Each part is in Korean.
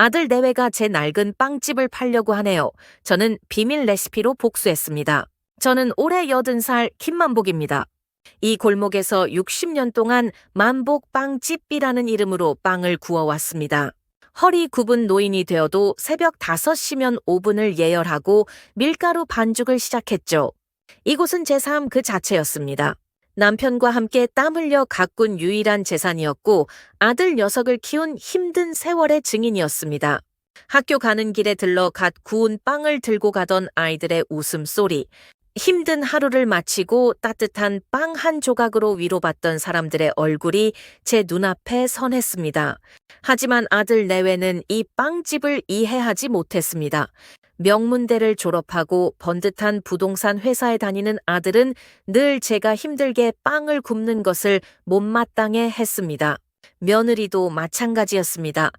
아들 내외가 제 낡은 빵집을 팔려고 하네요. 저는 비밀 레시피로 복수했습니다. 저는 올해 80살 김만복입니다. 이 골목에서 60년 동안 만복 빵집비라는 이름으로 빵을 구워왔습니다. 허리 굽은 노인이 되어도 새벽 5시면 오븐을 예열하고 밀가루 반죽을 시작했죠. 이곳은 제 삶 그 자체였습니다. 남편과 함께 땀 흘려 가꾼 유일한 재산이었고 아들 녀석을 키운 힘든 세월의 증인이었습니다. 학교 가는 길에 들러 갓 구운 빵을 들고 가던 아이들의 웃음소리, 힘든 하루를 마치고 따뜻한 빵 한 조각으로 위로받던 사람들의 얼굴이 제 눈앞에 선했습니다. 하지만 아들 내외는 이 빵집을 이해하지 못했습니다. 명문대를 졸업하고 번듯한 부동산 회사에 다니는 아들은 늘 제가 힘들게 빵을 굽는 것을 못마땅해 했습니다. 며느리도 마찬가지였습니다.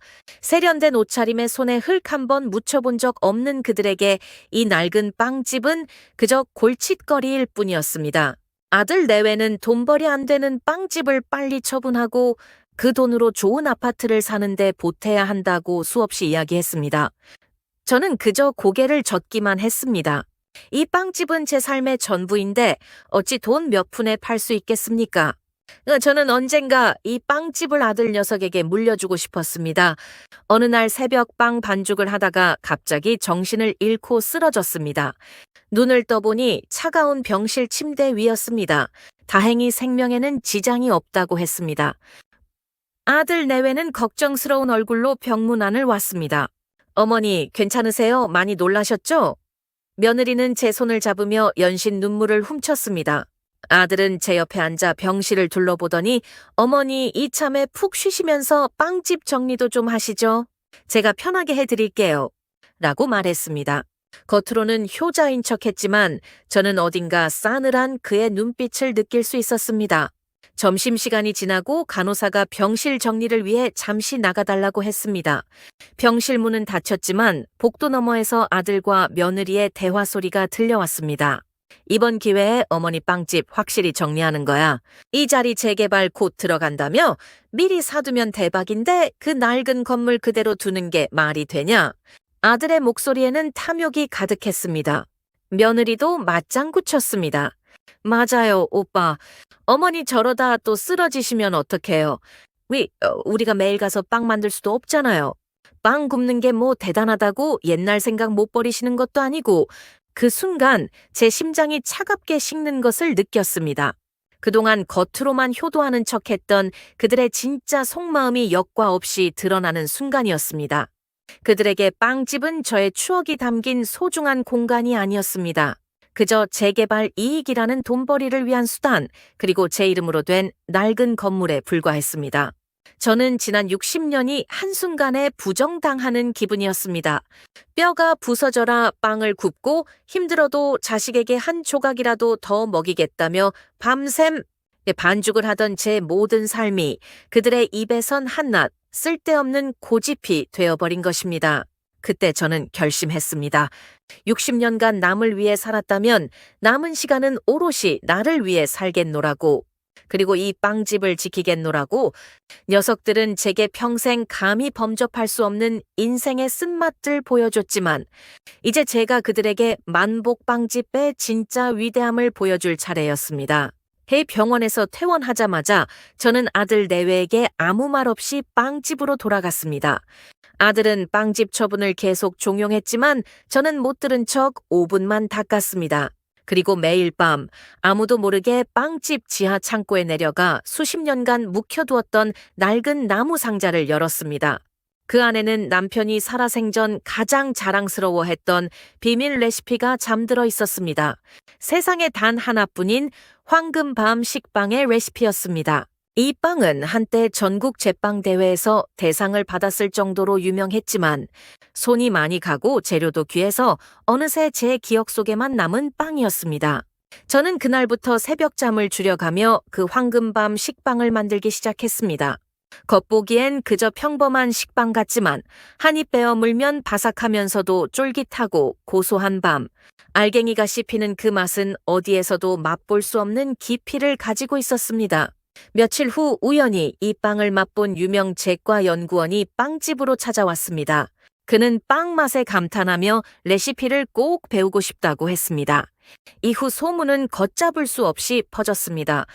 세련된 옷차림에 손에 흙 한 번 묻혀본 적 없는 그들에게 이 낡은 빵집은 그저 골칫거리일 뿐이었습니다. 아들 내외는 돈벌이 안 되는 빵집을 빨리 처분하고 그 돈으로 좋은 아파트를 사는데 보태야 한다고 수없이 이야기했습니다. 저는 그저 고개를 젓기만 했습니다. 이 빵집은 제 삶의 전부인데 어찌 돈 몇 푼에 팔 수 있겠습니까? 어, 저는 언젠가 이 빵집을 아들 녀석에게 물려주고 싶었습니다. 어느 날 새벽 빵 반죽을 하다가 갑자기 정신을 잃고 쓰러졌습니다. 눈을 떠보니 차가운 병실 침대 위였습니다. 다행히 생명에는 지장이 없다고 했습니다. 아들 내외는 걱정스러운 얼굴로 병문 안을 왔습니다. 어머니, 괜찮으세요? 많이 놀라셨죠? 며느리는 제 손을 잡으며 연신 눈물을 훔쳤습니다. 아들은 제 옆에 앉아 병실을 둘러보더니 어머니 이참에 푹 쉬시면서 빵집 정리도 좀 하시죠. 제가 편하게 해드릴게요. 라고 말했습니다. 겉으로는 효자인 척 했지만 저는 어딘가 싸늘한 그의 눈빛을 느낄 수 있었습니다. 점심시간이 지나고 간호사가 병실 정리를 위해 잠시 나가달라고 했습니다. 병실 문은 닫혔지만 복도 너머에서 아들과 며느리의 대화 소리가 들려왔습니다. 이번 기회에 어머니 빵집 확실히 정리하는 거야. 이 자리 재개발 곧 들어간다며? 미리 사두면 대박인데 그 낡은 건물 그대로 두는 게 말이 되냐? 아들의 목소리에는 탐욕이 가득했습니다. 며느리도 맞장구 쳤습니다. 맞아요, 오빠. 어머니 저러다 또 쓰러지시면 어떡해요. 위, 어, 우리가 매일 가서 빵 만들 수도 없잖아요. 빵 굽는 게 뭐 대단하다고 옛날 생각 못 버리시는 것도 아니고 그 순간 제 심장이 차갑게 식는 것을 느꼈습니다. 그동안 겉으로만 효도하는 척 했던 그들의 진짜 속마음이 역과 없이 드러나는 순간이었습니다. 그들에게 빵집은 저의 추억이 담긴 소중한 공간이 아니었습니다. 그저 재개발 이익이라는 돈벌이를 위한 수단, 그리고 제 이름으로 된 낡은 건물에 불과했습니다. 저는 지난 60년이 한순간에 부정당하는 기분이었습니다. 뼈가 부서져라 빵을 굽고 힘들어도 자식에게 한 조각이라도 더 먹이겠다며 밤샘 반죽을 하던 제 모든 삶이 그들의 입에선 한낱 쓸데없는 고집이 되어버린 것입니다. 그때 저는 결심했습니다. 60년간 남을 위해 살았다면 남은 시간은 오롯이 나를 위해 살겠노라고. 그리고 이 빵집을 지키겠노라고 녀석들은 제게 평생 감히 범접할 수 없는 인생의 쓴맛들 보여줬지만 이제 제가 그들에게 만복 빵집의 진짜 위대함을 보여줄 차례였습니다. 해 병원에서 퇴원하자마자 저는 아들 내외에게 아무 말 없이 빵집으로 돌아갔습니다. 아들은 빵집 처분을 계속 종용했지만 저는 못 들은 척 5분만 닦았습니다. 그리고 매일 밤 아무도 모르게 빵집 지하 창고에 내려가 수십 년간 묵혀두었던 낡은 나무 상자를 열었습니다. 그 안에는 남편이 살아생전 가장 자랑스러워했던 비밀 레시피가 잠들어 있었습니다. 세상에 단 하나뿐인 황금밤 식빵의 레시피였습니다. 이 빵은 한때 전국 제빵 대회에서 대상을 받았을 정도로 유명했지만 손이 많이 가고 재료도 귀해서 어느새 제 기억 속에만 남은 빵이었습니다. 저는 그날부터 새벽잠을 줄여가며 그 황금밤 식빵을 만들기 시작했습니다. 겉보기엔 그저 평범한 식빵 같지만 한 입 베어 물면 바삭하면서도 쫄깃하고 고소한 밤, 알갱이가 씹히는 그 맛은 어디에서도 맛볼 수 없는 깊이를 가지고 있었습니다. 며칠 후 우연히 이 빵을 맛본 유명 제과 연구원이 빵집으로 찾아왔습니다. 그는 빵 맛에 감탄하며 레시피를 꼭 배우고 싶다고 했습니다. 이후 소문은 걷잡을 수 없이 퍼졌습니다.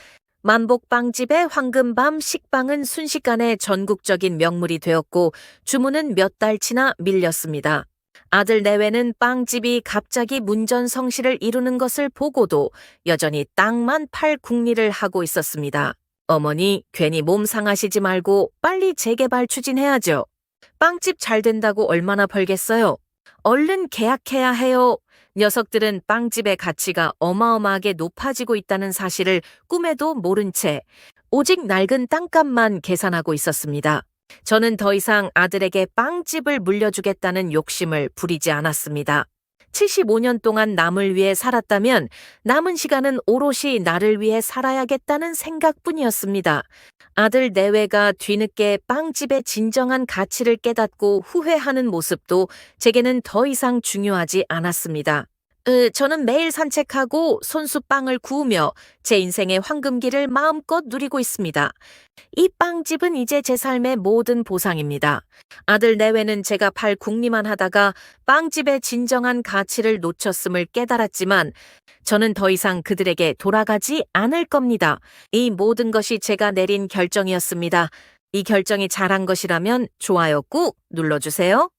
만복 빵집의 황금밤 식빵은 순식간에 전국적인 명물이 되었고 주문은 몇 달치나 밀렸습니다. 아들 내외는 빵집이 갑자기 문전성시를 이루는 것을 보고도 여전히 땅만 팔 궁리를 하고 있었습니다. 어머니, 괜히 몸 상하시지 말고 빨리 재개발 추진해야죠. 빵집 잘 된다고 얼마나 벌겠어요? 얼른 계약해야 해요. 녀석들은 빵집의 가치가 어마어마하게 높아지고 있다는 사실을 꿈에도 모른 채 오직 낡은 땅값만 계산하고 있었습니다. 저는 더 이상 아들에게 빵집을 물려주겠다는 욕심을 부리지 않았습니다. 75년 동안 남을 위해 살았다면 남은 시간은 오롯이 나를 위해 살아야겠다는 생각뿐이었습니다. 아들 내외가 뒤늦게 빵집의 진정한 가치를 깨닫고 후회하는 모습도 제게는 더 이상 중요하지 않았습니다. 으, 저는 매일 산책하고 손수 빵을 구우며 제 인생의 황금기를 마음껏 누리고 있습니다. 이 빵집은 이제 제 삶의 모든 보상입니다. 아들 내외는 제가 팔 궁리만 하다가 빵집의 진정한 가치를 놓쳤음을 깨달았지만 저는 더 이상 그들에게 돌아가지 않을 겁니다. 이 모든 것이 제가 내린 결정이었습니다. 이 결정이 잘한 것이라면 좋아요 꾹 눌러주세요.